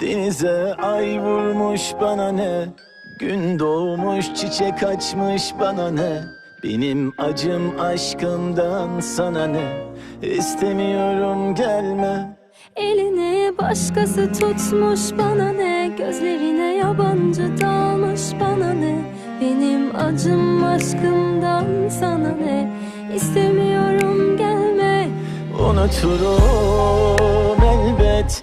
Denize ay vurmuş bana ne? Gün doğmuş çiçek açmış bana ne? Benim acım aşkımdan sana ne? İstemiyorum gelme. Elini başkası tutmuş bana ne? Gözlerine yabancı dalmış bana ne? Benim acım aşkımdan sana ne? İstemiyorum gelme. Unuturum elbet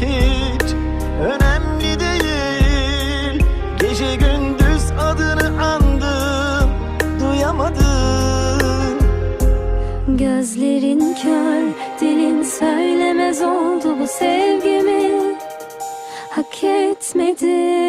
hiç Önemli değil. Gece gündüz adını andım Duyamadım Gözlerin kör, dilin söylemez oldu bu sevgimi. Hak etmedin